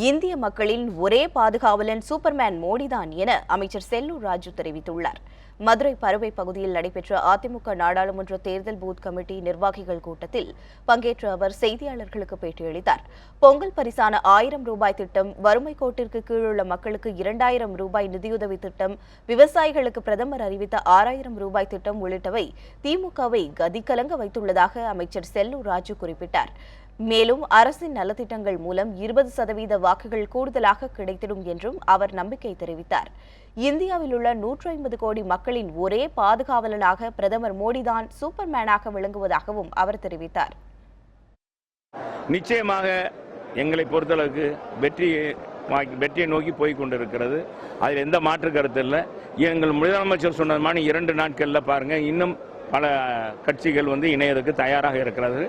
இந்திய மக்களின் ஒரே பாதுகாவலன் சூப்பர்மேன் மோடிதான் என அமைச்சர் செல்லூர் ராஜு தெரிவித்துள்ளார். மதுரை பறவை பகுதியில் நடைபெற்ற அதிமுக நாடாளுமன்ற தேர்தல் பூத் கமிட்டி நிர்வாகிகள் கூட்டத்தில் பங்கேற்ற அவர் செய்தியாளர்களுக்கு பேட்டியளித்தார். பொங்கல் பரிசான ஆயிரம் ரூபாய் திட்டம் வறுமை கோட்டிற்கு கீழுள்ள மக்களுக்கு இரண்டாயிரம் ரூபாய் நிதியுதவி திட்டம் விவசாயிகளுக்கு பிரதமர் அறிவித்த ஆறாயிரம் ரூபாய் திட்டம் உள்ளிட்டவை திமுகவை கதிகலங்க வைத்துள்ளதாக அமைச்சர் செல்லூர் ராஜு குறிப்பிட்டார். மேலும் அரசின் நலத்திட்டங்கள் மூலம் இருபது சதவீத வாக்குகள் கூடுதலாக கிடைத்திடும் என்றும் அவர் நம்பிக்கை தெரிவித்தார். இந்தியாவில் உள்ள நூற்று ஐம்பது கோடி மக்களின் ஒரே பாதுகாவலனாக பிரதமர் மோடிதான் சூப்பர்மேனாக விளங்குவதாகவும் அவர் தெரிவித்தார். நிச்சயமாக எங்களை பொறுத்தளவுக்கு வெற்றி வெற்றியை நோக்கி போய் கொண்டிருக்கிறது. அதில் எந்த மாற்று கருத்து இல்லை. எங்கள் முதலமைச்சர் சொன்னது மாதிரி இரண்டு நாட்களில் பாருங்கள் இன்னும் பல கட்சிகள் வந்து இணையதற்கு தயாராக இருக்கிறது.